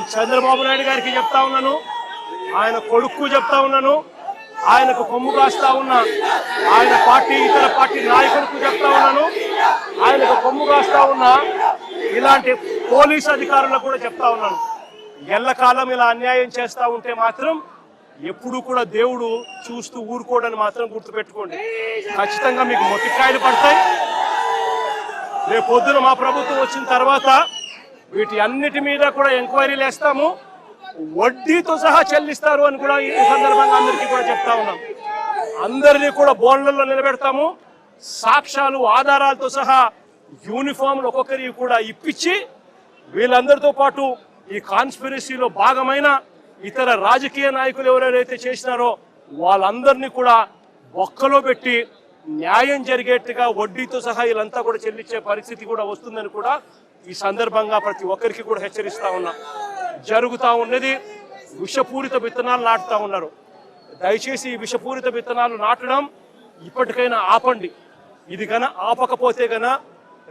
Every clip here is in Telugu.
చంద్రబాబు నాయుడు గారికి చెప్తా ఉన్నాను. ఆయన కొడుకు చెప్తా ఉన్నాను. ఆయనకు కొమ్ము కాస్తా ఉన్నా. ఆయన పార్టీ ఇతర పార్టీ నాయకులకు చెప్తా ఉన్నాను. ఆయనకు కొమ్ము కాస్తా ఉన్నా. ఇలాంటి పోలీస్ అధికారులకు కూడా చెప్తా ఉన్నాను. ఎల్లకాలం ఇలా అన్యాయం చేస్తూ ఉంటే మాత్రం ఎప్పుడు కూడా దేవుడు చూస్తూ ఊరుకోడని మాత్రం గుర్తుపెట్టుకోండి. ఖచ్చితంగా మీకు మొట్టికాయలు పడతాయి. రేపు పొద్దున మా ప్రభుత్వం వచ్చిన తర్వాత వీటి అన్నిటి మీద కూడా ఎంక్వైరీలు వేస్తాము వడ్డీతో సహా చెల్లిస్తారు అని కూడా ఈ సందర్భంగా అందరికీ కూడా చెప్తా ఉన్నాం. అందరినీ కూడా బోన్లలో నిలబెడతాము. సాక్ష్యాలు ఆధారాలతో సహా యూనిఫామ్లు ఒక్కొక్కరికి కూడా ఇప్పించి వీళ్ళందరితో పాటు ఈ కాన్స్పిరసీలో భాగమైన ఇతర రాజకీయ నాయకులు ఎవరెవరైతే చేసినారో వాళ్ళందరినీ కూడా ఒక్కలో పెట్టి న్యాయం జరిగేట్టుగా వడ్డీతో సహా వీళ్ళంతా కూడా చెల్లించే పరిస్థితి కూడా వస్తుందని కూడా ఈ సందర్భంగా ప్రతి ఒక్కరికి కూడా హెచ్చరిస్తా ఉన్నా. జరుగుతూ ఉన్నది విషపూరిత విత్తనాలు నాటుతా ఉన్నారు. దయచేసి ఈ విషపూరిత విత్తనాలు నాటడం ఇప్పటికైనా ఆపండి. ఇది గన ఆపకపోతే గన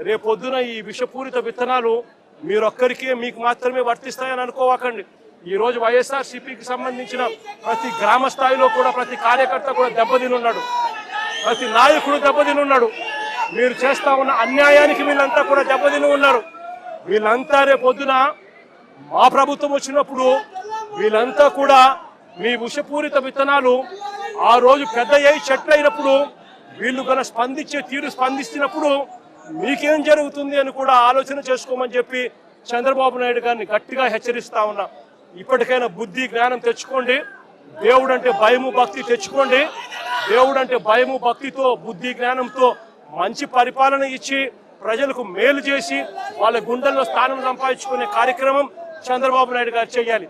రేపొద్దున ఈ విషపూరిత విత్తనాలు మీరొక్కరికే మీకు మాత్రమే వర్తిస్తాయని అనుకోవాకండి. ఈరోజు రోజు వైఎస్ఆర్ సిపికి సంబంధించిన ప్రతి గ్రామ స్థాయిలో కూడా ప్రతి కార్యకర్త కూడా దెబ్బతిని ఉన్నాడు ప్రతి నాయకుడు దెబ్బతినున్నాడు. మీరు చేస్తా ఉన్న అన్యాయానికి వీళ్ళంతా కూడా దెబ్బతిని ఉన్నారు. వీళ్ళంతా రేపొద్దున మా ప్రభుత్వం వచ్చినప్పుడు వీళ్ళంతా కూడా మీ విషపూరిత విత్తనాలు ఆ రోజు పెద్ద అయి చెట్లు అయినప్పుడు వీళ్ళు గల స్పందించే తీరు స్పందిస్తున్నప్పుడు మీకేం జరుగుతుంది అని కూడా ఆలోచన చేసుకోమని చెప్పి చంద్రబాబు నాయుడు గారిని గట్టిగా హెచ్చరిస్తా ఉన్నా. ఇప్పటికైనా బుద్ధి జ్ఞానం తెచ్చుకోండి. దేవుడు అంటే భయము భక్తి తెచ్చుకోండి. దేవుడు అంటే భయము భక్తితో బుద్ధి జ్ఞానంతో మంచి పరిపాలన ఇచ్చి ప్రజలకు మేలు చేసి వాళ్ళ గుండెల్లో స్థానం సంపాదించుకునే కార్యక్రమం చంద్రబాబు నాయుడు గారు చేయాలి.